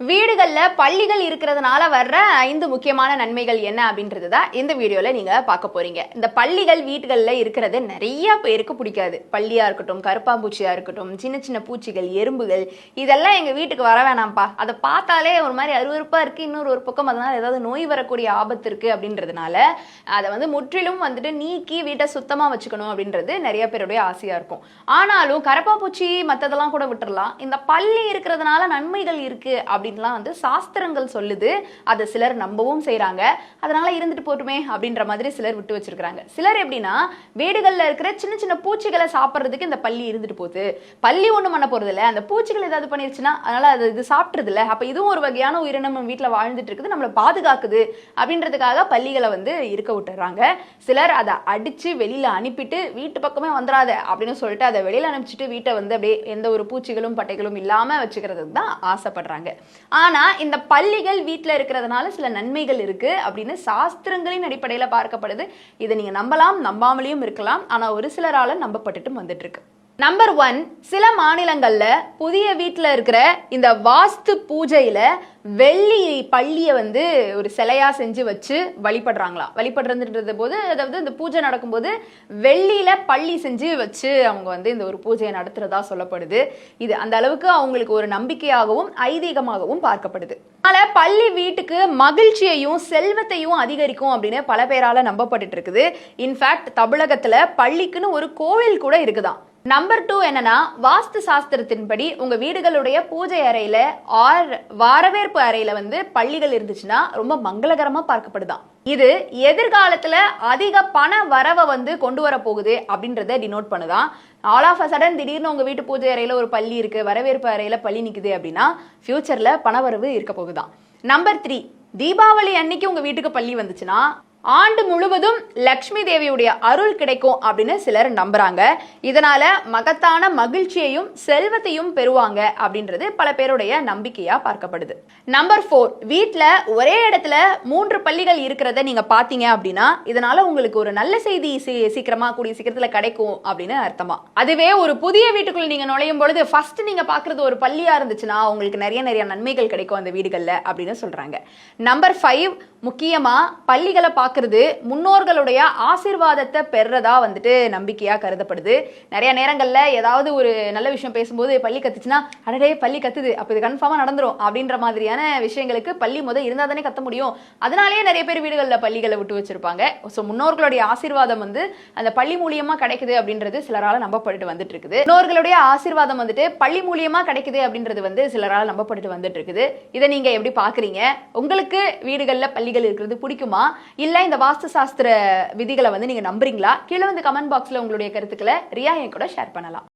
வீடுகளில் பள்ளிகள் இருக்கிறதுனால வர்ற ஐந்து முக்கியமான நன்மைகள் என்ன அப்படின்றது தான் இந்த வீடியோவில் நீங்கள் பார்க்க போகிறீங்க இந்த பள்ளிகள் வீடுகளில் இருக்கிறது நிறைய பேருக்கு பிடிக்காது. பள்ளியாக இருக்கட்டும் கருப்பாம்பூச்சியாக இருக்கட்டும் சின்ன சின்ன பூச்சிகள் எறும்புகள் இதெல்லாம் எங்கள் வீட்டுக்கு வர வேணாம்ப்பா. அதை பார்த்தாலே ஒரு மாதிரி அருவறுப்பாக இருக்குது இன்னொரு ஒரு பக்கம் அதனால் ஏதாவது நோய் வரக்கூடிய ஆபத்து இருக்குது அப்படின்றதுனால அதை வந்து முற்றிலும் வந்துட்டு நீக்கி வீட்டை சுத்தமாக வச்சுக்கணும் அப்படின்றது நிறைய பேருடைய ஆசையாக இருக்கும். ஆனாலும் கரப்பாம்பூச்சி மற்றதெல்லாம் கூட விட்டுறலாம். இந்த பள்ளி இருக்கிறதுனால நன்மைகள் இருக்குது அப்படி அப்படின்லாம் வந்து சாஸ்திரங்கள் சொல்லுது. அதை சிலர் நம்பவும் செய்கிறாங்க அதனால இருந்துட்டு போட்டுமே அப்படின்ற மாதிரி சிலர் விட்டு வச்சிருக்கிறாங்க. சிலர் எப்படின்னா வீடுகள்ல இருக்கிற சின்ன சின்ன பூச்சிகளை சாப்பிட்றதுக்கு இந்த பள்ளி இருந்துட்டு போகுது. பள்ளி ஒன்றும் பண்ண போகிறது இல்லை அந்த பூச்சிகள் ஏதாவது பண்ணிருச்சுன்னா அதனால அது இது சாப்பிட்றது இல்ல அப்போ இதுவும் ஒரு வகையான உயிரினம் வீட்டில் வாழ்ந்துட்டு இருக்குது. நம்மளை பாதுகாக்குது அப்படின்றதுக்காக பள்ளிகளை வந்து இருக்க விட்டுறாங்க. சிலர் அதை அடிச்சு வெளியில அனுப்பிட்டு வீட்டு பக்கமே வந்துடாத அப்படின்னு சொல்லிட்டு அதை வெளியில அனுப்பிச்சிட்டு வீட்டை வந்து அப்படியே எந்த ஒரு பூச்சிகளும் பட்டைகளும் இல்லாமல் வச்சுக்கிறதுக்கு தான் ஆசைப்படுறாங்க. ஆனா இந்த பள்ளிகள் வீட்டில் இருக்கிறதுனால சில நன்மைகள் இருக்கு அப்படின்னு சாஸ்திரங்களின் அடிப்படையில பார்க்கப்படுது. இதை நீங்க நம்பலாம் நம்பாமலேயும் இருக்கலாம். ஆனா ஒரு சிலரால நம்பப்பட்டுட்டும் வந்துட்டு இருக்கு நம்பர் ஒன் சில மாநிலங்கள்ல புதிய வீட்டில் இருக்கிற இந்த வாஸ்து பூஜையில வெள்ளி பள்ளியை வந்து ஒரு சிலையா செஞ்சு வச்சு வழிபடுறாங்களாம் வழிபடுறதுன்றது போது அதாவது இந்த பூஜை நடக்கும்போது வெள்ளியில பள்ளி செஞ்சு வச்சு அவங்க வந்து இந்த ஒரு பூஜையை நடத்துறதா சொல்லப்படுது. இது அந்த அளவுக்கு அவங்களுக்கு ஒரு நம்பிக்கையாகவும் ஐதீகமாகவும் பார்க்கப்படுது. அதனால பள்ளி வீட்டுக்கு மகிழ்ச்சியையும் செல்வத்தையும் அதிகரிக்கும் அப்படின்னு பல பேரால நம்பப்பட்டு இருக்குது. இன்ஃபேக்ட் தமிழகத்துல பள்ளிக்குன்னு ஒரு கோவில் கூட இருக்குதான். நம்பர் டூ என்னன்னா வாஸ்து சாஸ்திரத்தின்படி உங்க வீடுகளுடைய பூஜை அறையில ஆர் வரவேற்பு அறையில வந்து பள்ளிகள் இருந்துச்சுன்னா ரொம்ப மங்களகரமா பார்க்கப்படுதான். இது எதிர்காலத்துல அதிக பண வரவை வந்து கொண்டு வர போகுது அப்படின்றத டினோட் பண்ணுதான். ஆல் ஆஃப் அ சடன் திடீர்னு உங்க வீட்டு பூஜை அறையில ஒரு பள்ளி இருக்கு வரவேற்பு அறையில பள்ளி நிக்குது அப்படின்னா ஃபியூச்சர்ல பணவரவு இருக்க போகுதான். நம்பர் த்ரீ தீபாவளி அன்னைக்கு உங்க வீட்டுக்கு பள்ளி வந்துச்சுன்னா ஆண்டு முழுவதும் லக்ஷ்மி தேவியுடைய அருள் கிடைக்கும் அப்படின்னு சிலர் நம்புறாங்க. இதனால மகத்தான மகிழ்ச்சியையும் செல்வத்தையும் பெறுவாங்க அப்படின்றது பல பேருடைய நம்பிக்கையா பார்க்கப்படுது. நம்பர் ஃபோர் வீட்டில் ஒரே இடத்துல மூன்று பள்ளிகள் இருக்கிறத நீங்க பாத்தீங்க அப்படின்னா இதனால உங்களுக்கு ஒரு நல்ல செய்தி சீ- சீக்கிரமா கூடிய சீக்கிரத்துல கிடைக்கும் அப்படின்னு அர்த்தமா. அதுவே ஒரு புதிய வீட்டுக்குள்ள நீங்க நுழையும் பொழுது ஃபர்ஸ்ட் நீங்க பாக்குறது ஒரு பள்ளியா இருந்துச்சுன்னா உங்களுக்கு நிறைய நிறைய நன்மைகள் கிடைக்கும் அந்த வீடுகள்ல அப்படின்னு சொல்றாங்க. நம்பர் ஃபைவ் முக்கியமா பள்ளிகளை பார்க்க பார்க்கறது முன்னோர்களுடைய ஆசீர்வாதத்தை பெறதா வந்துட்டு நம்பிக்கையா கருதப்படுது. நிறைய நேரங்கள்ல ஏதாவது ஒரு நல்ல விஷயம் பேசும்போது பள்ளி கத்துச்சுன்னா அடடே பள்ளி கத்துது அப்ப இது கன்ஃபார்மா நடந்துரும் அப்படின்ற மாதிரியான விஷயங்களுக்கு பள்ளி முத இருந்தா தானே கத்த முடியும். அதனாலேயே நிறைய பேர் வீடுகளில் பள்ளிகளை விட்டு வச்சிருப்பாங்க. ஸோ முன்னோர்களுடைய ஆசீர்வாதம் வந்து அந்த பள்ளி மூலியமா கிடைக்குது அப்படின்றது சிலரால நம்பப்பட்டு வந்துட்டு இருக்குது முன்னோர்களுடைய ஆசீர்வாதம் வந்துட்டு பள்ளி மூலியமா கிடைக்குது அப்படின்றது வந்து சிலரால நம்பப்பட்டு வந்துட்டு இருக்குது இதை நீங்க எப்படி பாக்குறீங்க உங்களுக்கு வீடுகளில் பள்ளிகள் இருக்கிறது பிடிக்குமா? இல்ல இந்த வாஸ்து சாஸ்திர விதிகளை வந்து நீங்கள் நம்புறீங்களா? கீழே வந்து கமெண்ட் பாக்ஸில் உங்களுடைய கருத்துக்களை ரியா என் கூட ஷேர் பண்ணலாம்.